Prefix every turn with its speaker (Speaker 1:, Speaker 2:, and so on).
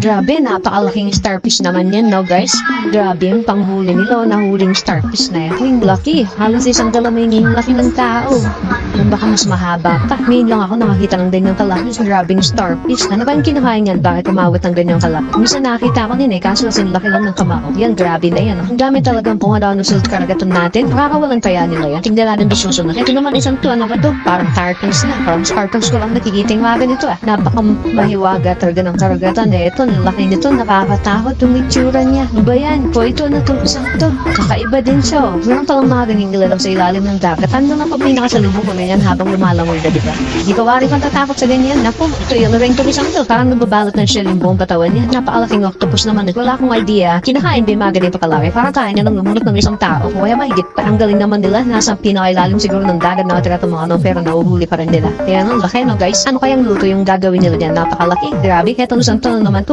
Speaker 1: Grabe, napakalaking starfish naman yan, no guys? Grabe yung panghuli nila, nahuling starfish na yan. Yung laki, halos isang galamay yung laki ng tao. Yung baka mas mahaba pa. Ngayon lang ako nakakita ng ganyang kalapis. Grabing starfish. Ano ba yung kinakain yan? Bakit umawit ng ganyang kalapis? Minsan nakita ko din eh, kaso kasing laki lang ng kamao. Yan, grabe na yan. Ang dami talagang pungadaw ng silt karagaton natin. Nakakawalan kaya nila yan. Tingnan natin doon susunod. Ito naman isang to, ano ba to? Parang cartons na. Parang cartons ko lang nakikita yung mga ganito ah. Napaka mahiwaga talaga ng karagatan eh. Ito, ang laki nito, nakakatakot yung itsura niya. Ano ba yan? Po, ito, ano to? Isang to. Kakaiba din siya oh. Meron palang mga ganyan nilalang sa ilalim ng dagat. Ano na pag pinakasalubong ko na habang lumalangoy na, di ba? Hindi ka wari kang tatakot sa ganyan. Naku, ito yung ring to isang to. Parang nababalot ng shell yung buong katawan niya. Napakalaking octopus naman. Wala akong idea. Kinakain yung mga ganyan pakalaki? Parang kain niya ng lumunot ng isang tao. Kaya mahigit pa. Ang galing naman nila. Nasa pinakailalim siguro ng dagat na itong mga ano, pero nauhuli pa rin nila. Kaya ang laki no guys. Ano kayang luto yung gagawin nila dyan? Napakalaki. Grabe. Itong isang to naman.